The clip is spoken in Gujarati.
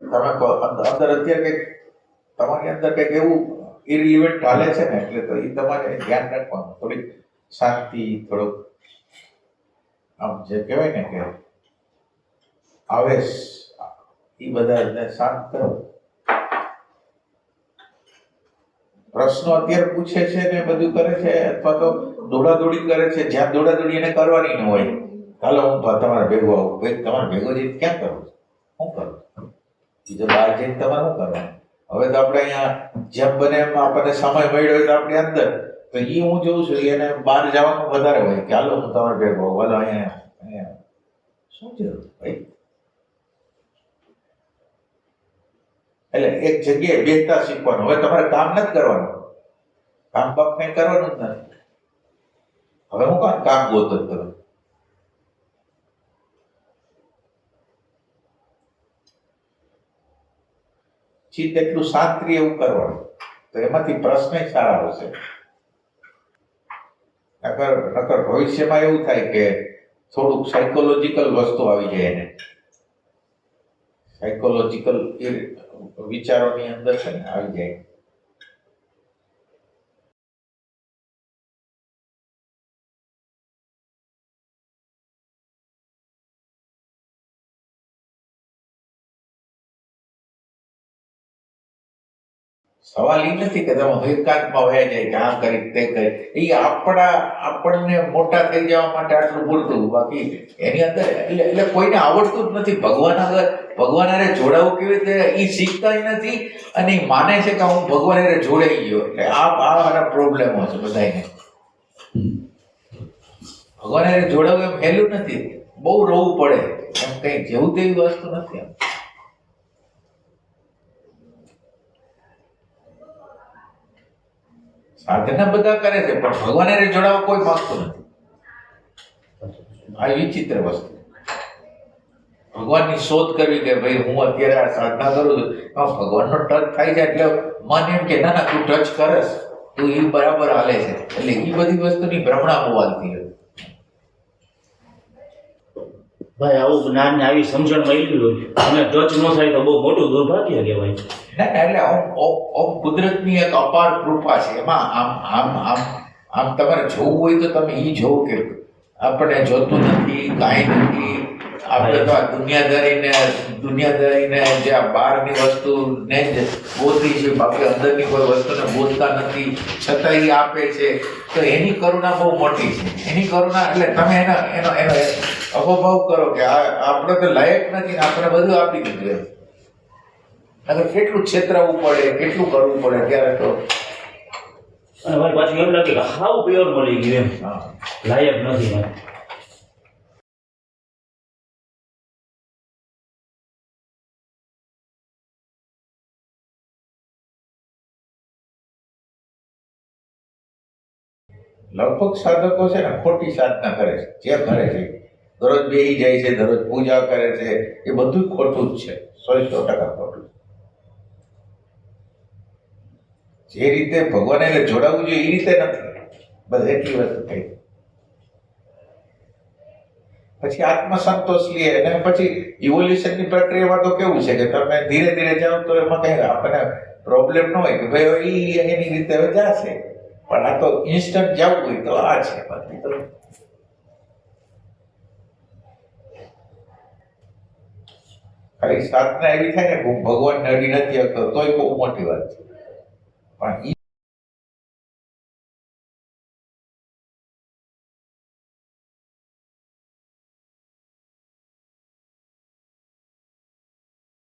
તમે અંદર અત્યારે કંઈક તમારી અંદર કંઈક એવું ઇરિલિવન્ટ ચાલે છે ને, એટલે તો એ તમારે ધ્યાન રાખવાનું. થોડીક શાંતિ, થોડુંક આમ જે કહેવાય ને કે આવેશ એ બધાને શાંત કરો. પ્રશ્નો અત્યારે પૂછે છે ને બધું કરે છે, અથવા તો દોડાદોડી કરે છે, જ્યાં દોડાદોડી એને કરવાની ન હોય. હાલો, હું તમારે ભેગો આવું. ભાઈ, તમારે ભેગો જઈને ક્યાં કરું હું કરું? બીજો બહાર જઈને તમારે શું કરવાનું. હવે તો આપણે અહીંયા જેમ બને એમ આપણને સમય મળ્યો હોય તો આપણી અંદર. તો એ હું જોઉં છું એને બહાર જવાનું વધારે હોય કે હાલો હું તમારે ભેગો હાલો અહીંયા અહીંયા. શું જરૂર ભાઈ? એટલે એક જગ્યાએ બેસતા શીખવાનું. હવે તમારે કામ નથી કરવાનું. કામ બાપ કઈ કરવાનું જ નથી. હવે હું કામ કામ ગોતો જ તમે ચિત્ત એટલું શાંત રહે એવું કરવાનું તો એમાંથી પ્રશ્ન સારા આવશે. નકર નકર ભવિષ્યમાં એવું થાય કે થોડુંક સાયકોલોજીકલ વસ્તુ આવી જાય એને. સાયકોલોજીકલ વિચારોની અંદર છે ને, આવી જાય. સવાલ એ નથી કે તમે એકાંતમાં વહે જાય કે આ કરી, તે કરી. એ આપણા, આપણને મોટા થઈ જવા માટે આટલું બોલતું. બાકી એની અંદર એટલે એટલે કોઈને આવડતું જ નથી. ભગવાન આગળ ભગવાન અરે જોડાવું કેવી રીતે? એ શીખતા નથી અને એ માને છે કે હું ભગવાન અરે જોડાઈ ગયો. એટલે આ આ મારા પ્રોબ્લેમો છે બધાને ભગવાન અરે જોડાવું એમ હેલું નથી. બહુ રોવું પડે. એમ કઈ જેવું તેવી વસ્તુ નથી. એમ સાધના બધા કરે છે, પણ ભગવાન હારે જોડાવા કોઈ માંગતું નથી. આ વિચિત્ર વસ્તુ. ભગવાનની શોધ કરવી કે ભાઈ હું અત્યારે આ સાધના કરું છું એમાં ભગવાનનો ટચ થાય છે એટલે મન એમ કે, ના ના, તું ટચ કરસ. તું એ બરાબર હાલે છે. એટલે એ બધી વસ્તુની ભ્રમણા હાલતી હોય. ભાઈ, આવું જ્ઞાન આવી સમજણ મળી હોય, અને ટચ ન થાય તો બહુ મોટું દુર્ભાગ્ય કહેવાય. ના એટલે ઓમ ઓમ કુદરતની એક અપાર કૃપા છે. એમાં આમ આમ આમ આમ તમારે જોવું હોય તો તમે એ જોવો કે આપણે જોતું નથી, કાંઈ નથી. આપણે તો આ દુનિયાદારીને દુનિયાદારીને જે આ બહારની વસ્તુને જ બોલતી છે, બાકી અંદરની કોઈ વસ્તુને બોલતા નથી. છતાં એ આપે છે. તો એની કરુણા બહુ મોટી છે. એની કરુણા, એટલે તમે એનો એનો એનો અહોભાવ કરો કે આ, આપણે તો લાયક નથી આપણે બધું આપી દીધું એમ. નકર કેટલું છેતરાવું પડે કેટલું કરવું પડે ત્યારે તો. અને મારી પાછું એમ લાગે કે હાવ પ્યોર મળી ગયું એમ. લાયક નથી એમ લગભગ સાધકો છે ને ખોટી સાધના કરે છે. જે કરે છે દરરોજ બેહી જાય છે દરરોજ પૂજા કરે છે એ બધું ખોટું જ છે. સો સો ટકા ખોટું છે જે રીતે ભગવાન જોડાવવું જોઈએ, એ રીતે નથી. બસ એટલી વસ્તુ થઈ. પછી આત્મસંતોષ લે અને પછી ઇવોલ્યુશનની પ્રક્રિયામાં તો કેવું છે કે તમે ધીરે ધીરે જાઓ તો એમાં કઈ આપણને પ્રોબ્લેમ ન હોય કે ભાઈ એ એની રીતે હવે જાશે. પણ આ તો ઇન્સ્ટન્ટ જવું હોય તો આ છે બાકી તો ખાલી સાધના એવી થાય ને ભગવાનને અડી નથી આવતો તોય બહુ મોટી વાત છે. Pai.